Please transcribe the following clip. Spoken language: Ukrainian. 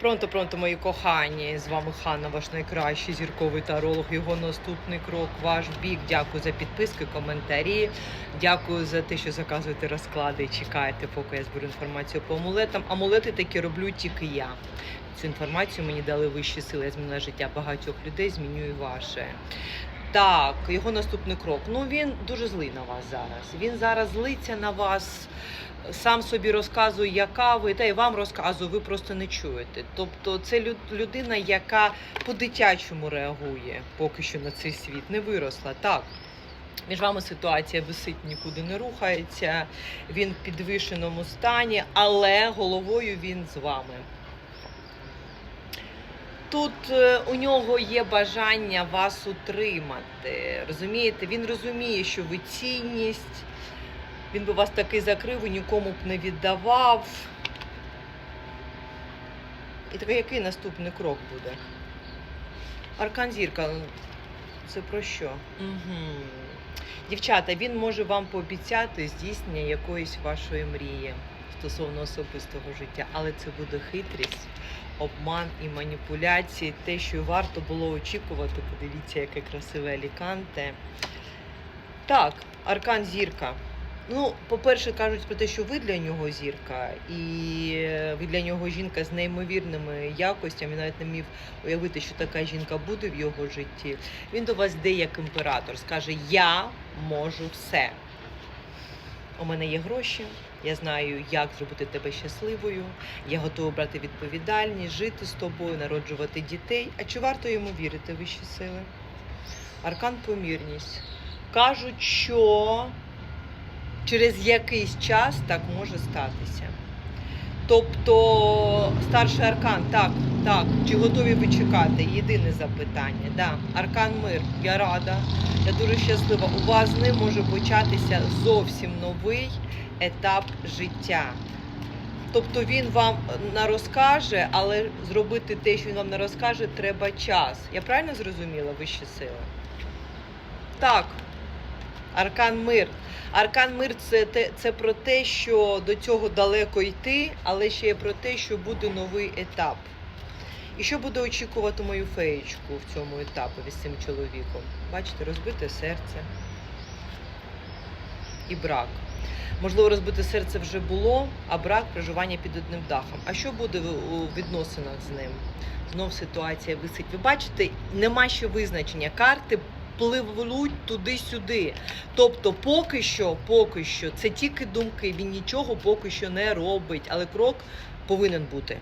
Пронто, пронто, мої кохані. З вами Ханна, ваш найкращий зірковий таролог. Його наступний крок, ваш бік. Дякую за підписки, коментарі. Дякую за те, що заказуєте розклади і чекаєте, поки я зберу інформацію по амулетам. Амулети такі роблю тільки я. Цю інформацію мені дали вищі сили. Я змінила життя багатьох людей, змінюю ваше. Так, його наступний крок. Ну він дуже злий на вас зараз. Він зараз злиться на вас сам собі розказує, яка ви, та й вам розказує, ви просто не чуєте. Тобто це лю- людина, яка по-дитячому реагує поки що на цей світ, не виросла. Так. Між вами ситуація висить, нікуди не рухається, він в підвішеному стані, але головою він з вами. Тут е, у нього є бажання вас утримати. Розумієте, він розуміє, що ви цінність. Він би вас таки закрив і нікому б не віддавав. І такий, який наступний крок буде? Аркан зірка. Це про що? Угу. Дівчата, він може вам пообіцяти здійснення якоїсь вашої мрії стосовно особистого життя, але це буде хитрість, обман і маніпуляції. Те, що варто було очікувати, подивіться, яке красиве ліканте. Так, аркан зірка. Ну, по-перше, кажуть про те, що ви для нього зірка, і е, ви для нього жінка з неймовірними якостями. Навіть не міг уявити, що така жінка буде в його житті. Він до вас йде як імператор, скаже: Я можу все. У мене є гроші, я знаю, як зробити тебе щасливою. Я готова брати відповідальність, жити з тобою, народжувати дітей. А чи варто йому вірити вищі сили? Аркан помірність. Кажуть, що через якийсь час так може статися. Тобто старший аркан, так, так, чи готові ви чекати? Єдине запитання. Да. Аркан мир, я рада, я дуже щаслива. У вас з ним може початися зовсім новий етап життя. Тобто він вам не розкаже, але зробити те, що він вам не розкаже, треба час. Я правильно зрозуміла вищі сили? Так. Аркан мир. Аркан мир це, те- це про те, що до цього далеко йти, але ще є про те, що буде новий етап. І що буде очікувати мою феєчку в цьому етапі з цим чоловіком? Бачите, розбите серце і брак. Можливо, розбите серце вже було, а брак проживання під одним дахом. А що буде у відносинах з ним? Знов ситуація висить. Ви бачите, нема ще визначення. Карти пливуть туди-сюди. Тобто, поки що, поки що, це тільки думки. Він нічого поки що не робить, але крок повинен бути.